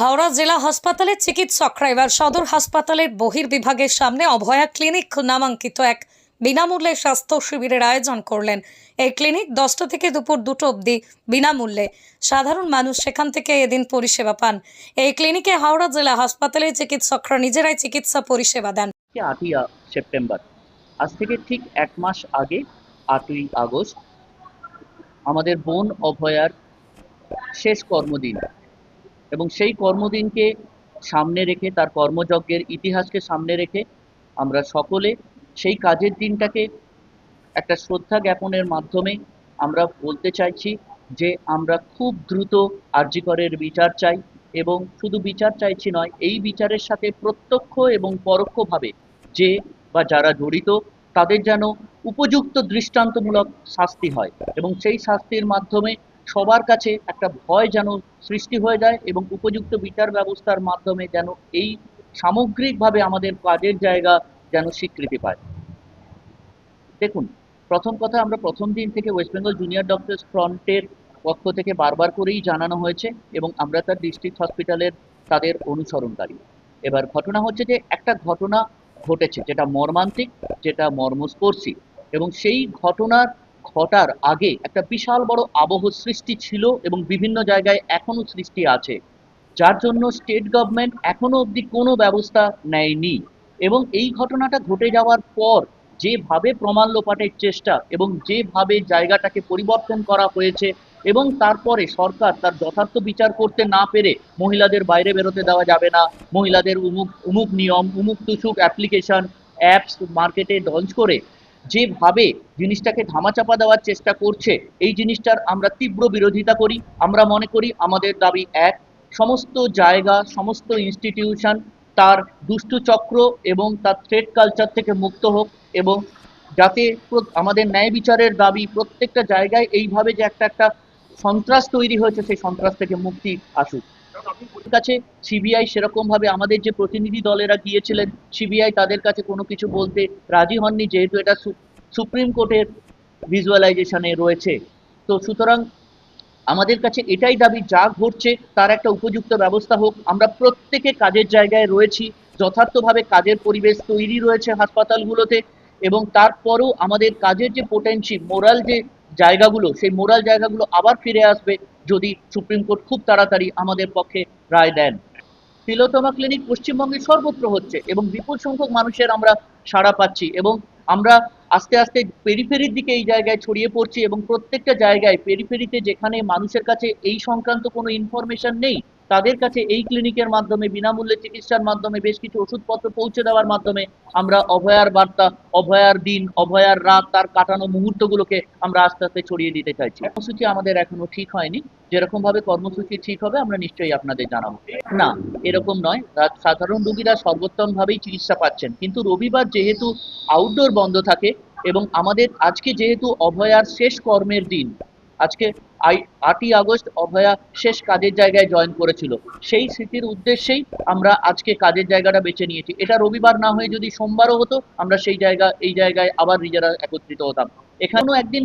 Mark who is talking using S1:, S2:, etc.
S1: হাওড়া জেলা হাসপাতালের চিকিৎসকরা এবার সদর হাসপাতালের বহির্বিভাগের সামনে অভয়া ক্লিনিক নামাঙ্কিত এক বিনামূল্যে স্বাস্থ্য শিবিরের আয়োজন করলেন। এই ক্লিনিক দশটা থেকে দুপুর দুটো অবধি বিনামূল্যে। সাধারণ মানুষ সেখান থেকে এদিন পরিষেবা পান। এই ক্লিনিকে হাওড়া জেলা হাসপাতালের চিকিৎসকরা নিজেরাই চিকিৎসা পরিষেবা দেন।
S2: আটই সেপ্টেম্বর। আজ থেকে ঠিক এক মাস আগে, আটই আগস্ট, আমাদের বোন অভয়ার শেষ কর্মদিন। এবং সেই কর্মদিনকে সামনে রেখে, তার কর্মযজ্ঞের ইতিহাসকে সামনে রেখে আমরা সকলে সেই কাজের দিনটাকে একটা শ্রদ্ধা জ্ঞাপনের মাধ্যমে আমরা বলতে চাইছি যে আমরা খুব দ্রুত আর্যিকরের বিচার চাই এবং শুধু বিচার চাইছি নয়, এই বিচারের সাথে প্রত্যক্ষ এবং পরোক্ষভাবে যে বা যারা জড়িত, তাদের যেন উপযুক্ত দৃষ্টান্তমূলক শাস্তি হয় এবং সেই শাস্তির মাধ্যমে সবার কাছে একটা ভয় যেন সৃষ্টি হয়ে যায় এবং উপযুক্ত বিচার ব্যবস্থার মাধ্যমে যেন এই সামগ্রিকভাবে আমাদের কাজের জায়গা যেন স্বীকৃতি পায়। দেখুন, প্রথম কথা আমরা প্রথম দিন থেকে ওয়েস্ট বেঙ্গল জুনিয়র ডক্টরস ফ্রন্টের পক্ষ থেকে বারবার করেই জানানো হয়েছে এবং আমরা তার ডিস্ট্রিক্ট হসপিটালের তাদের অনুসরণকারী। এবার ঘটনা হচ্ছে যে একটা ঘটনা ঘটেছে, যেটা মর্মান্তিক, যেটা মর্মস্পর্শী এবং সেই ঘটনার ঘটার আগে একটা বিশাল বড় আবহ সৃষ্টি ছিল এবং বিভিন্ন জায়গায় এখনও সৃষ্টি আছে, যার জন্য স্টেট গভর্নমেন্ট এখনও অবধি কোনো ব্যবস্থা নেয়নি। এবং এই ঘটনাটা ঘটে যাওয়ার পর যেভাবে প্রমাণ লোপাটের চেষ্টা এবং যেভাবে জায়গাটাকে পরিবর্তন করা হয়েছে এবং তারপরে সরকার তার যথার্থ বিচার করতে না পেরে মহিলাদের বাইরে বেরোতে দেওয়া যাবে না, মহিলাদের উমুক উমুক নিয়ম, উমুক তুসুক অ্যাপ্লিকেশন অ্যাপস মার্কেটে লঞ্চ করে যেভাবে জিনিসটাকে ধামাচাপা দেওয়ার চেষ্টা করছে, এই জিনিসটার আমরা তীব্র বিরোধিতা করি। আমরা মনে করি আমাদের দাবি এক, সমস্ত জায়গা, সমস্ত ইনস্টিটিউশন তার দুষ্টু চক্র এবং তার থ্রেড কালচার থেকে মুক্ত হোক এবং যাতে আমাদের ন্যায় বিচারের দাবি প্রত্যেকটা জায়গায় এইভাবে যে একটা একটা সন্ত্রাস তৈরি হয়েছে, সেই সন্ত্রাস থেকে মুক্তি আসুক। কাছে সিবিআই সেরকম ভাবে আমাদের যে প্রতিনিধি দলেরা গিয়েছিলেন সিবিআই তাদের কাছে কোনো কিছু বলতে রাজি হননি, যেহেতু এটা সুপ্রিম কোর্টের ভিজুয়ালাইজেশনে রয়েছে। তো সুতরাং আমাদের কাছে এটাই দাবি, যা ঘটছে তার একটা উপযুক্ত ব্যবস্থা হোক। আমরা প্রত্যেকে কাজের জায়গায় রয়েছি, যথার্থভাবে কাজের পরিবেশ তৈরি রয়েছে হাসপাতালগুলোতে এবং তারপরেও আমাদের কাজের যে পোটেন্সি মোরাল যে জায়গাগুলো, সেই মোরাল জায়গাগুলো আবার ফিরে আসবে। যদি সুপ্রিম কোর্ট খুব তাড়াতাড়ি আমাদের পক্ষে রায় দেন। তিলোতমা ক্লিনিক পশ্চিমবঙ্গে সর্বত্র হচ্ছে এবং বিপুল সংখ্যক মানুষের আমরা সাড়া পাচ্ছি এবং আমরা আস্তে আস্তে পেরিফেরির দিকে এই জায়গায় ছড়িয়ে পড়ছি এবং প্রত্যেকটা জায়গায় পেরিফেরিতে যেখানে মানুষের কাছে এই সংক্রান্ত কোনো ইনফরমেশন নেই তাদের কাছে এই ক্লিনিকের মাধ্যমে, বিনামূল্যে চিকিৎসার মাধ্যমে বেশ কিছু ওষুধপত্র পৌঁছে দেওয়ার মাধ্যমে আমরা অভয়ার বার্তা, অভয়ার দিন, অভয়ার রাত, তার কাটানো মুহূর্তগুলোকে আমরা আস্তে আস্তে ছড়িয়ে দিতে চাইছি। কর্মসূচি আমাদের এখনও ঠিক হয়নি। যেরকম ভাবে কর্মসূচি ঠিক হবে, আমরা নিশ্চয়ই আপনাদের জানাব। না, এরকম নয়। সাধারণ রোগীরা সর্বোত্তম ভাবেই চিকিৎসা পাচ্ছেন। কিন্তু রবিবার যেহেতু আউটডোর বন্ধ থাকে এবং আমাদের আজকে যেহেতু অভয়ার শেষ কর্মের দিন আজকে আই, আটই আগস্ট অভয়া শেষ কাজের জায়গায় জয়েন করেছিল। সেই স্মৃতির উদ্দেশ্যেই আমরা আজকে কাজের জায়গাটা বেছে নিয়েছি। এটা রবিবার না হয়ে যদি সোমবারও হতো, আমরা সেই জায়গা, এই জায়গায় আবার নিজেরা একত্রিত হতাম। এখানেও একদিন